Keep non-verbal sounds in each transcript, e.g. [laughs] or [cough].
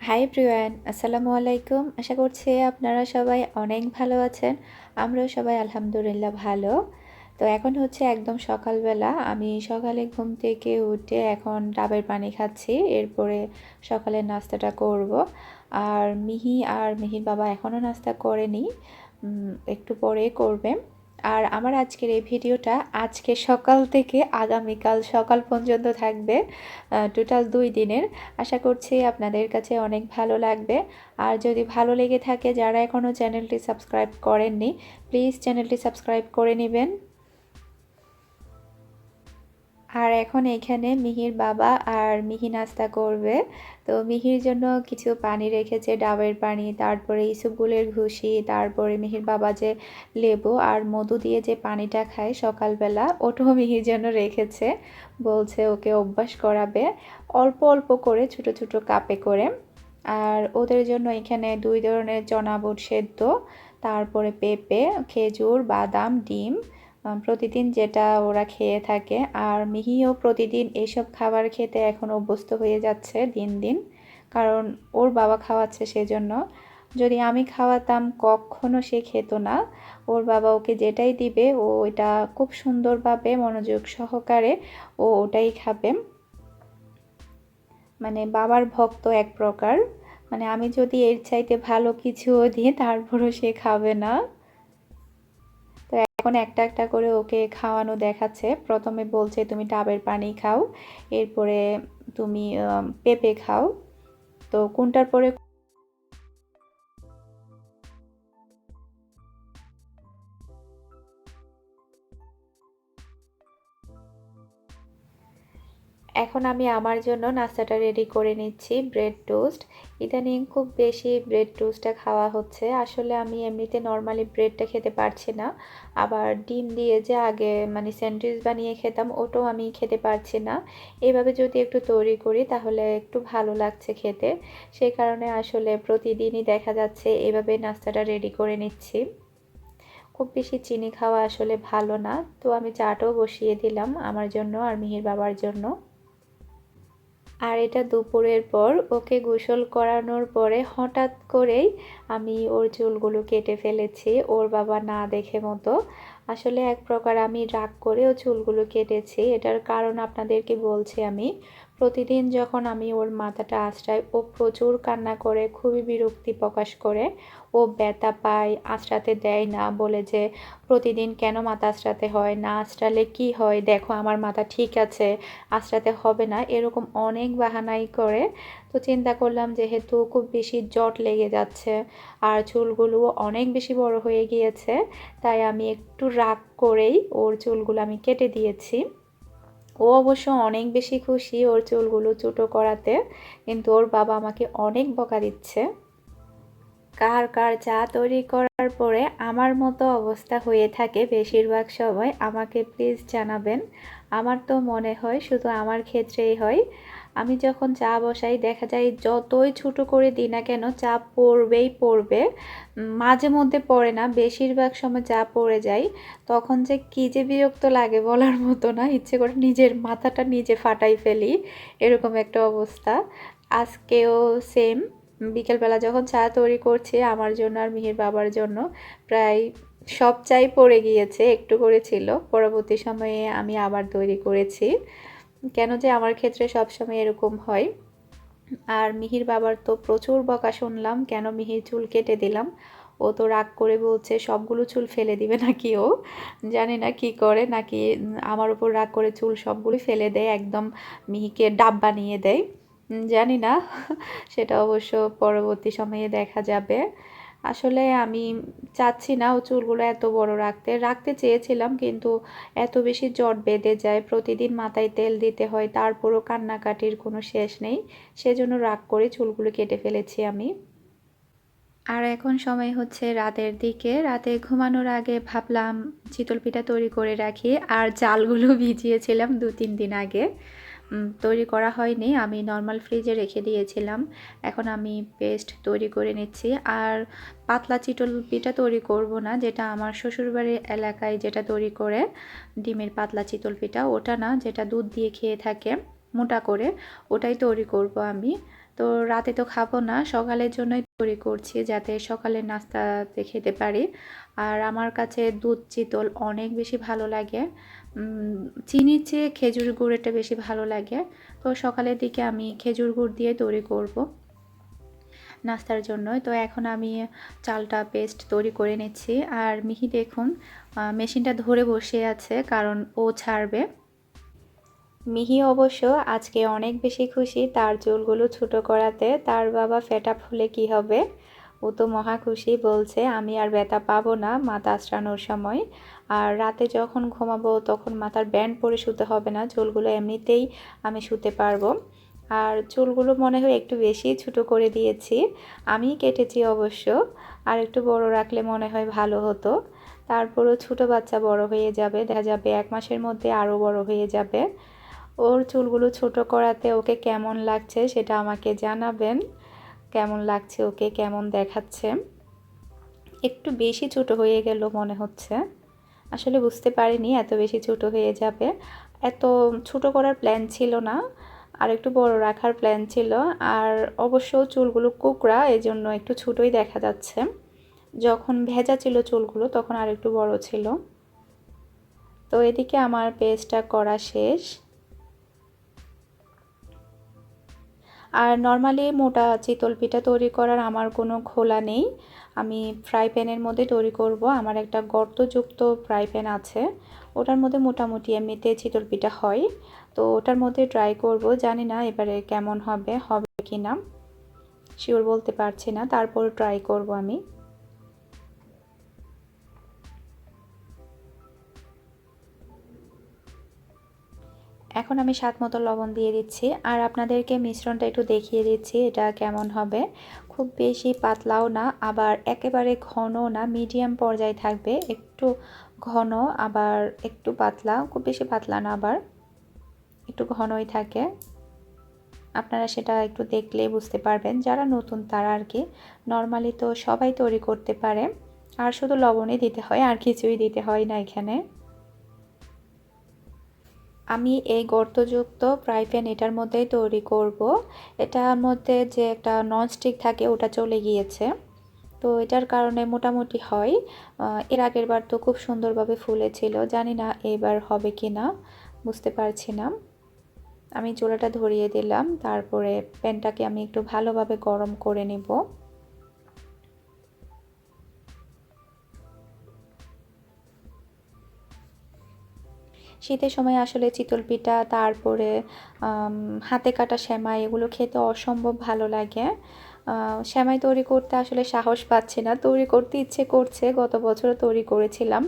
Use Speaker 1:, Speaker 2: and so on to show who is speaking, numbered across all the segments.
Speaker 1: High Priyan আসসালামু আলাইকুম আশা করছি আপনারা সবাই অনেক ভালো আছেন আমরাও সবাই আলহামদুলিল্লাহ ভালো তো এখন হচ্ছে একদম সকালবেলা আমি সকালে ঘুম থেকে উঠে এখন ডাবের পানি খাচ্ছি এরপরে সকালের নাস্তাটা করব আর মিহি আর মিহির বাবা এখনও নাস্তা করেনি একটু পরে করবে আর আমার আজকের এই ভিডিওটা আজকে সকাল থেকে আগামীকাল সকাল পর্যন্ত থাকবে টোটাল দুই দিনের। আশা করছি আপনাদের কাছে অনেক ভালো লাগবে। আর যদি ভালো লেগে থাকে, যারা এখনও চ্যানেলটি সাবস্ক্রাইব করেননি প্লিজ চ্যানেলটি সাবস্ক্রাইব করে নেবেন। আর এখন এখানে মিহির বাবা আর মিহি নাস্তা করবে। তো মিহির জন্য কিছু পানি রেখেছে, ডাবের পানি, তারপরে ইসুবগুলের ঘুষি, তারপরে মিহির বাবা যে লেবু আর মধু দিয়ে যে পানিটা খায় সকালবেলা, ওটাও মিহির জন্য রেখেছে। বলছে ওকে অভ্যাস করাবে, অল্প অল্প করে ছোট ছোট কাপে করে। আর ওদের জন্য এখানে দুই ধরনের চনা বুট সেদ্ধ, তারপরে পেঁপে, খেজুর, বাদাম, ডিম প্রতিদিন যেটা ওরা খেয়ে থাকে। আর মিহিও প্রতিদিন এইসব খাবার খেতে এখন অভ্যস্ত হয়ে যাচ্ছে দিন দিন। কারণ ওর বাবা খাওয়াচ্ছে সেজন্য। যদি আমি খাওয়াতাম, কখনো সে খেত না। ওর বাবা ওকে যেটাই দিবে, ও এটা খুব সুন্দরভাবে মনোযোগ সহকারে ও ওটাই খাবে। মানে বাবার ভক্ত এক প্রকার। মানে আমি যদি এর চাইতে ভালো কিছুও দিই, তারপরও সে খাবে না। তো এখন একটা একটা করে ওকে খাওয়ানো দেখাচ্ছে। প্রথমে বলছে, তুমি ডাবের পানি খাও, এরপরে তুমি পেঁপে খাও। তো কোনটার পরে এখন আমি আমার জন্য নাস্তাটা রেডি করে নিচ্ছি ব্রেড টোস্ট ইদানিং খুব বেশি ব্রেড টোস্টটা খাওয়া হচ্ছে। আসলে আমি এমনিতে নর্মালি ব্রেডটা খেতে পারছি না। আবার ডিম দিয়ে যে আগে মানে স্যান্ডউইচ বানিয়ে খেতাম, ওটাও আমি খেতে পারছি না। এভাবে যদি একটু তৈরি করি, তাহলে একটু ভালো লাগছে খেতে। সেই কারণে আসলে প্রতিদিনই দেখা যাচ্ছে এভাবে নাস্তাটা রেডি করে নিচ্ছি। খুব বেশি চিনি খাওয়া আসলে ভালো না। তো আমি চাটাও বসিয়ে দিলাম আমার জন্য আর মিহির বাবার জন্য। আর এটা দুপুরের পর ওকে গোসল করানোর পরে হঠাৎ করেই আমি ওর চুলগুলো কেটে ফেলেছি, ওর বাবা না দেখে মতো। আসলে এক প্রকার আমি রাগ করে ও চুলগুলো কেটেছি, এটার কারণ আপনাদেরকে বলছি আমি। প্রতিদিন যখন আমি ওর মাথাটা আঁচড়াই, ও প্রচুর কান্না করে, খুবই বিরক্তি প্রকাশ করে। ও ব্যথা পায়, আঁচড়াতে দেয় না, বলে যে, প্রতিদিন কেন মাথা আঁচড়াতে হয়? না আঁচড়ালে কি হয়? দেখো, আমার মাথা ঠিক আছে, আঁচড়াতে হবে না। এরকম অনেক বাহানাই করে। তো চিন্তা করলাম যেহেতু খুব বেশি জট লেগে যাচ্ছে আর চুলগুলো অনেক বেশি বড় হয়ে গিয়েছে, তাই আমি একটু রাগ করেই ওর চুলগুলো আমি কেটে দিয়েছি। ও অবশ্য অনেক বেশি খুশি ওর চুলগুলো চুটো করাতে, কিন্তু ওর বাবা আমাকে অনেক বকা দিচ্ছে। কার কার চা তৈরি করার পরে আমার মতো অবস্থা হয়ে থাকে বেশিরভাগ সময়, আমাকে প্লিজ জানাবেন। আমার তো মনে হয় শুধু আমার ক্ষেত্রেই হয়। আমি যখন চা বসাই, দেখা যায় যতই ছোটো করে দিই না কেন চা পড়বেই পড়বে। মাঝে মধ্যে পড়ে না, বেশিরভাগ সময় চা পড়ে যায়। তখন যে কী যে বিরক্ত লাগে বলার মতো না, ইচ্ছে করে নিজের মাথাটা নিজে ফাটাই ফেলি, এরকম একটা অবস্থা। আজকেও সেম বিকেলবেলা যখন চা তৈরি করছি আমার জন্য আর মিহির বাবার জন্য, প্রায় সব চাই পড়ে গিয়েছে, একটু করে ছিল। পরবর্তী সময়ে আমি আবার তৈরি করেছি। কেন যে আমার ক্ষেত্রে সবসময় এরকম হয়। আর মিহির বাবার তো প্রচুর বকা শুনলাম, কেন মিহির চুল কেটে দিলাম? ও তো রাগ করে বলছে, সবগুলো চুল ফেলে দিবে নাকি ও? জানি না কি করে, নাকি আমার উপর রাগ করে চুল সবগুলো ফেলে দেয়, একদম মিহিকে ডাব বানিয়ে দেয়। জানি না, সেটা অবশ্য পরবর্তী সময়ে দেখা যাবে। আসলে আমি চাচ্ছি না ও চুলগুলো এত বড় রাখতে। রাখতে চেয়েছিলাম কিন্তু এত বেশি জট বেঁধে যায়, প্রতিদিন মাথায় তেল দিতে হয়, তারপরও কান্নাকাটির কোনো শেষ নেই। সেজন্য রাগ করে চুলগুলো কেটে ফেলেছি আমি। আর এখন সময় হচ্ছে রাতের দিকে। রাতে ঘুমানোর আগে ভাবলাম, চিতল পিঠা তৈরি করে রাখি। আর চালগুলো ভিজিয়েছিলাম দু তিন দিন আগে। তৈরি করা হয়নি। আমি নর্মাল ফ্রিজে রেখে দিয়েছিলাম। এখন আমি পেস্ট তৈরি করে নিচ্ছি। আর পাতলা চিটল পিঠা তৈরি করব না, যেটা আমার শ্বশুরবাড়ির এলাকায় যেটা তৈরি করে ডিমের পাতলা চিতল পিঠা, ওটা না, যেটা দুধ দিয়ে খেয়ে থাকে, মোটা করে, ওটাই তৈরি করব আমি। তো রাতে তো খাব না, সকালের জন্যই তৈরি করছি যাতে সকালের নাস্তাতে খেতে পারি। আর আমার কাছে দুধ চিতল অনেক বেশি ভালো লাগে। চিনির চেয়ে খেজুর গুড়েরটা বেশি ভালো লাগে। তো সকালের দিকে আমি খেজুর গুড় দিয়ে তৈরি করব নাস্তার জন্য তো এখন আমি চালটা পেস্ট তৈরি করে নিচ্ছি। আর মিহি দেখুন মেশিনটা ধরে বসে আছে কারণ ও ছাড়বে। মিহি অবশ্য আজকে অনেক বেশি খুশি তার চুলগুলো ছোটো করাতে, তার বাবা ফেটা ফুলে কি হবে? ও তো মহা খুশি, বলছে, আমি আর ব্যথা পাবো না মাথা আশ্রানোর সময়। আর রাতে যখন ঘুমাবো তখন মাথার ব্যান্ড পরে শুতে হবে না, চুলগুলো এমনিতেই আমি শুতে পারব। আর চুলগুলো মনে হয় একটু বেশি ছোটো করে দিয়েছি। আমি কেটেছি অবশ্য, আর একটু বড় রাখলে মনে হয় ভালো হতো। তারপরও ছোটো বাচ্চা বড় হয়ে যাবে, দেখা যাবে এক মাসের মধ্যে আরও বড় হয়ে যাবে। ওর চুলগুলো ছোট করাতে ওকে কেমন লাগছে সেটা আমাকে জানাবেন। কেমন লাগছে ওকে, কেমন দেখাচ্ছে? একটু বেশি ছোট হয়ে গেল মনে হচ্ছে। আসলে বুঝতে পারিনি এত বেশি ছোট হয়ে যাবে। এত ছোট করার প্ল্যান ছিল না, আর একটু বড় রাখার প্ল্যান ছিল, আর অবশ্য চুলগুলো কুকড়া এই জন্য একটু ছোটোই দেখা যাচ্ছে। যখন ভেজা ছিল চুলগুলো, তখন আর একটু বড় ছিল। তো এদিকে আমার পেস্টটা করা শেষ। আর নর্মালি মোটা চিতল পিঠা তৈরি করার আমার কোনো খোলা নেই। আমি ফ্রাই প্যানের মধ্যে তৈরি করব। আমার একটা গর্তযুক্ত ফ্রাই প্যান আছে। ওটার মধ্যে মোটামুটি এমনিতে চিতল পিঠা হয়। তো ওটার মধ্যে ট্রাই করব। জানি না এবারে কেমন হবে হবে কি না শিওর বলতে পারছি না। তারপর ট্রাই করব আমি। এখন আমি স্বাদ মতো লবণ দিয়ে দিচ্ছি। আর আপনাদেরকে মিশ্রণটা একটু দেখিয়ে দিচ্ছি, এটা কেমন হবে। খুব বেশি পাতলাও না, আবার একেবারে ঘন না, মিডিয়াম পর্যায়ে থাকবে। একটু ঘন, আবার একটু পাতলা, খুব বেশি পাতলা না আবার। একটু ঘনই থাকে। আপনারা সেটা একটু দেখলেই বুঝতে পারবেন। যারা নতুন তারা আর কি, নর্মালি তো সবাই তৈরি করতে পারে। আর শুধু লবণই দিতে হয়, আর কিছুই দিতে হয় না এখানে। আমি এই গর্তযুক্ত ফ্রাই প্যান এটার মধ্যেই তৈরি করব। এটার মধ্যে যে একটা ননস্টিক থাকে, ওটা চলে গিয়েছে। তো এটার কারণে মোটামুটি হয়। এর আগের বার তো খুব সুন্দরভাবে ফুলেছিল। জানি না এবার হবে কি না বুঝতে পারছি না। আমি চোলাটা ধরিয়ে দিলাম, তারপরে প্যানটাকে আমি একটু ভালোভাবে গরম করে নেব। শীতের সময় আসলে চিতল পিঠা তারপরে হাতে কাটা শ্যামাই এগুলো খেতে অসম্ভব ভালো লাগে। শ্যামাই তৈরি করতে আসলে সাহস পাচ্ছি না। তৈরি করতে ইচ্ছে করছে। গত বছরও তৈরি করেছিলাম।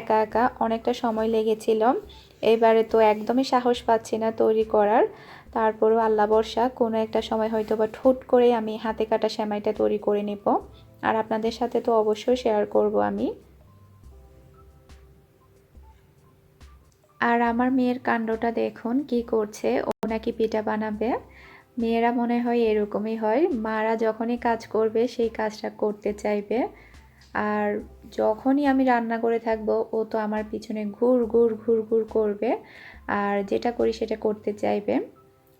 Speaker 1: একা একা অনেকটা সময় লেগেছিল। এবারে তো একদমই সাহস পাচ্ছি না তৈরি করার। তারপরও আল্লাহ বর্ষা কোনো একটা সময় হয়তো বা ঠোঁট করে আমি হাতে কাটা শ্যামাইটা তৈরি করে নেব। আর আপনাদের সাথে তো অবশ্যই শেয়ার করব আমি। আর আমার মেয়ের কাণ্ডটা দেখুন, কি করছে, ও নাকি পিঠা বানাবে। মেয়েরা মনে হয় এরকমই হয়। মারা যখনই কাজ করবে, সেই কাজটা করতে চাইবে। আর যখনই আমি রান্না করে থাকব, ও তো আমার পিছনে ঘুর ঘুর ঘুর ঘুর করবে। আর যেটা করি সেটা করতে চাইবে।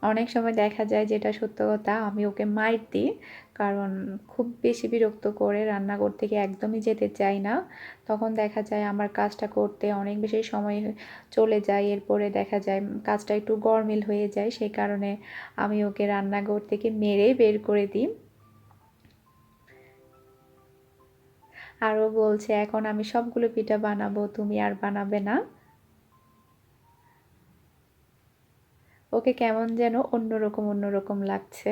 Speaker 1: অনেক সময় দেখা যায় যেটা সত্য কথা, আমি ওকে মাইট দিই। কারণ খুব বেশি বিরক্ত করে রান্নাঘর থেকে একদমই যেতে চাই না। তখন দেখা যায় আমার কাজটা করতে অনেক বেশি সময় চলে যায়। এরপরে দেখা যায় কাজটা একটু গরমিল হয়ে যায়, সেই কারণে আমি ওকে রান্নাঘর থেকে মেরেই বের করে দিই। আরও বলছে, এখন আমি সবগুলো পিঠা বানাবো, তুমি আর বানাবে না। ওকে কেমন যেন অন্যরকম অন্যরকম লাগছে।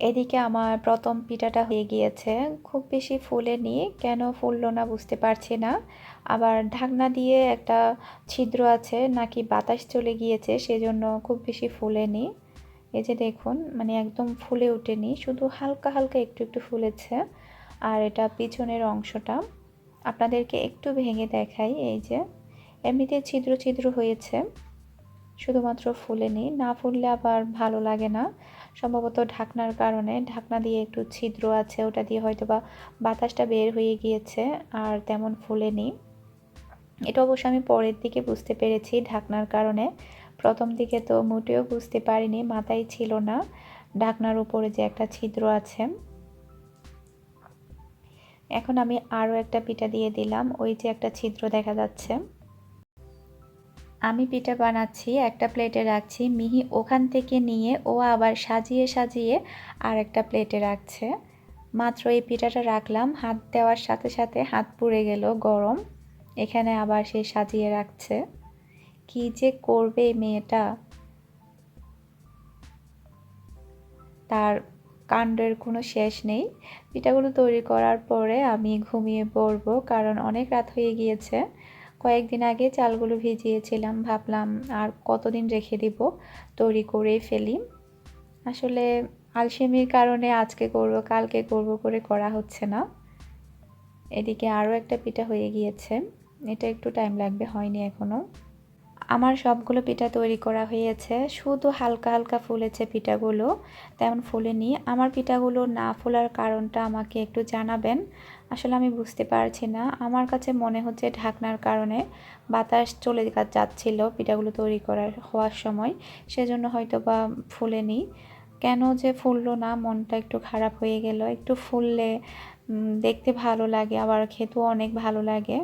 Speaker 1: এদিকে আমার প্রথম পিঠাটা হয়ে গিয়েছে। খুব বেশি ফুলেনি, কেন ফুললো না বুঝতে পারছি না। আবার ঢাকনা দিয়ে একটা ছিদ্র আছে, নাকি বাতাস চলে গিয়েছে, সেজন্য খুব বেশি ফুলেনি। এই যে দেখুন মানে একদম ফুলে ওঠেনি, শুধু হালকা হালকা একটু একটু ফুলেছে। আর এটা পিছনের অংশটা, আপনাদেরকে একটু ভেঙে দেখাই, এই যে। এমনিতে ছিদ্র ছিদ্র হয়েছে। শুধুমাত্র ফুলেনি না ফুললে আবার ভালো লাগে না। সম্ভবত ঢাকনার কারণে ঢাকনা দিয়ে একটু ছিদ্র আছে, ওটা দিয়ে হয়তো বা বাতাসটা বের হয়ে গিয়েছে, আর তেমন ফুলেনি এটা অবশ্য আমি পরের দিকে বুঝতে পেরেছি ঢাকনার কারণে। প্রথম দিকে তো মোটেও বুঝতে পারিনি, মাথায় ছিল না ঢাকনার উপরে যে একটা ছিদ্র আছে। এখন আমি আরও একটা পিঠা দিয়ে দিলাম, ওই যে একটা ছিদ্র দেখা যাচ্ছে। আমি পিঠা বানাচ্ছি, একটা প্লেটে রাখছি। মিহি ওখান থেকে নিয়ে ও আবার সাজিয়ে সাজিয়ে আর একটা প্লেটে রাখছে। মাত্র এই পিঠাটা রাখলাম। হাত দেওয়ার সাথে সাথে হাত পুড়ে গেল গরম। এখানে আবার সে সাজিয়ে রাখছে। কি যে করবে মেয়েটা? তার কাণ্ডের কোনো শেষ নেই। পিঠাগুলো তৈরি করার পরে আমি ঘুমিয়ে পড়ব, কারণ অনেক রাত হয়ে গিয়েছে। কয়েকদিন আগে চালগুলো ভিজিয়েছিলাম, ভাবলাম আর কতদিন রেখে দিব, তৈরি করেই ফেলি। আসলে আলসেমির কারণে আজকে করব, কালকে করব করে করা হচ্ছে না। এদিকে আরও একটা পিঠা হয়ে গিয়েছে, এটা একটু টাইম লাগবে, হয়নি এখনও আমার সবগুলো পিঠা তৈরি করা হয়েছে, শুধু হালকা হালকা ফুলেছে পিঠাগুলো, তেমন ফুলেনি। আমার পিঠাগুলো না ফোলার কারণটা আমাকে একটু জানাবেন আসলে আমি বুঝতে পারছি না। আমার কাছে মনে হচ্ছে ঢাকনার কারণে বাতাস চলে যাচ্ছিল পিঠাগুলো তৈরি করার, হওয়ার সময়। সেজন্য হয়তো বা ফুলেনি। কেন যে ফুললো না, মনটা একটু খারাপ হয়ে গেল। একটু ফুললে দেখতে ভালো লাগে, আবার খেতেও অনেক ভালো লাগে।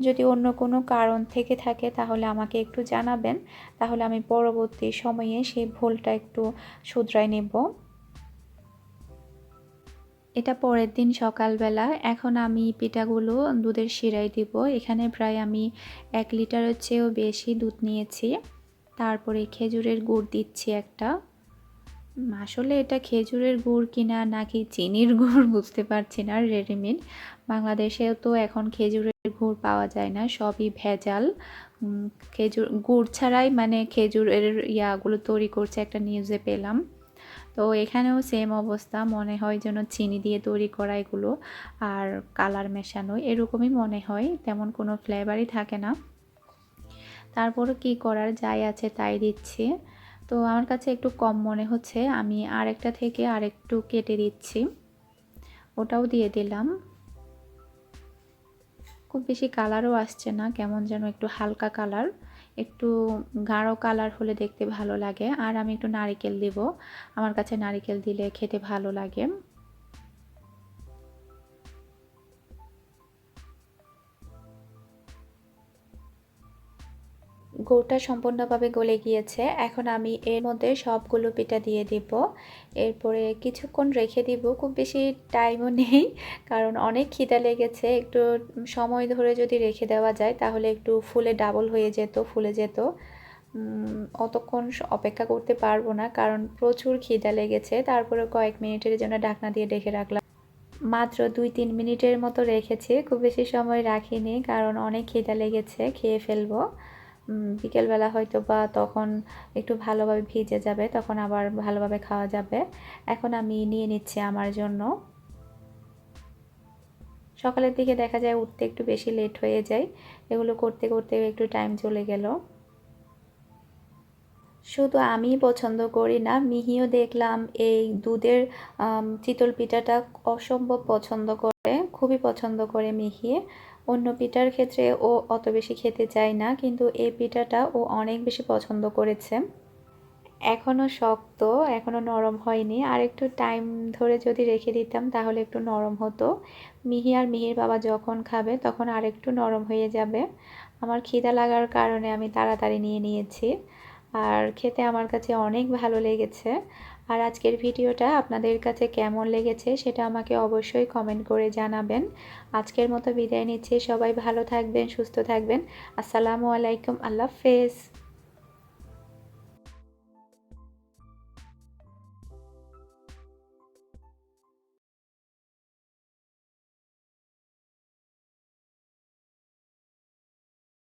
Speaker 1: যদি অন্য কোনো কারণ থেকে থাকে, তাহলে আমাকে একটু জানাবেন। তাহলে আমি পরবর্তী সময়ে সেই ভুলটা একটু শুধরাই নেব। এটা পরের দিন সকালবেলা। এখন আমি পিঠাগুলো দুধের শিরাই দিব। এখানে প্রায় আমি এক লিটারের চেয়েও বেশি দুধ নিয়েছি। তারপরে খেজুরের গুড় দিচ্ছি একটা। আসলে এটা খেজুরের গুড় কিনা নাকি চিনির গুড় [laughs] বুঝতে পারছি না রেডিমেড বাংলাদেশেও তো এখন খেজুরের গুড় পাওয়া যায় না, সবই ভেজাল। খেজুর, গুড় ছাড়াই মানে খেজুরের ইয়াগুলো তৈরি করছে একটা নিউজে পেলাম। তো এখানেও সেম অবস্থা। মনে হয় যেন চিনি দিয়ে তৈরি করা এগুলো আর কালার মেশানো এরকমই মনে হয়, তেমন কোনো ফ্লেভারই থাকে না। তারপরও কি করার যাই আছে তাই দিচ্ছি। তো আমার কাছে একটু কম মনে হচ্ছে, আমি আরেকটা থেকে আরেকটু কেটে দিচ্ছি। ওটাও দিয়ে দিলাম। খুব বেশি কালারও আসছে না, কেমন যেন একটু হালকা কালার একটু গাঢ় কালার হলে দেখতে ভালো লাগে। আর আমি একটু নারিকেল দিব। আমার কাছে নারিকেল দিলে খেতে ভালো লাগে। গুড়টা সম্পূর্ণভাবে গলে গিয়েছে। এখন আমি এর মধ্যে সবগুলো পিঠা দিয়ে দিব। এরপরে কিছুক্ষণ রেখে দিব। খুব বেশি টাইমও নেই, কারণ অনেক খিদা লেগেছে। একটু সময় ধরে যদি রেখে দেওয়া যায়, তাহলে একটু ফুলে ডাবল হয়ে যেত, ফুলে যেত। অতক্ষণ অপেক্ষা করতে পারব না, কারণ প্রচুর খিদা লেগেছে। তারপরে কয়েক মিনিটের জন্য ঢাকনা দিয়ে ডেকে রাখলাম। মাত্র দুই তিন মিনিটের মতো রেখেছি। খুব বেশি সময় রাখিনি, কারণ অনেক খিদা লেগেছে, খেয়ে ফেলব। বিকেলবেলা হয়তো বা তখন একটু ভালোভাবে ভিজে যাবে, তখন আবার ভালোভাবে খাওয়া যাবে। এখন আমি নিয়ে নিচ্ছি আমার জন্য। সকালের দিকে দেখা যায় উঠতে একটু বেশি লেট হয়ে যায়। এগুলো করতে করতে একটু টাইম চলে গেল। শুধু আমি পছন্দ করি না, মিহিও দেখলাম এই দুধের চিতল পিঠাটা অসম্ভব পছন্দ করে, খুবই পছন্দ করে মিহি। অন্য পিঠার ক্ষেত্রে ও অত বেশি খেতে চায় না, কিন্তু এই পিঠাটা ও অনেক বেশি পছন্দ করেছে। এখনও শক্ত এখনও নরম হয়নি। আর একটু টাইম ধরে যদি রেখে দিতাম, তাহলে একটু নরম হতো। মিহি আর মিহির বাবা যখন খাবে, তখন আর একটু নরম হয়ে যাবে। আমার খিদা লাগার কারণে আমি তাড়াতাড়ি নিয়ে নিয়েছি। আর খেতে আমার কাছে অনেক ভালো লেগেছে। আর আজকের ভিডিওটা আপনাদের কাছে কেমন লেগেছে সেটা আমাকে অবশ্যই কমেন্ট করে জানাবেন। আজকের মতো বিদায় নিচ্ছে। সবাই ভালো থাকবেন, সুস্থ থাকবেন। আসসালামু আলাইকুম। আল্লাহ হাফেজ।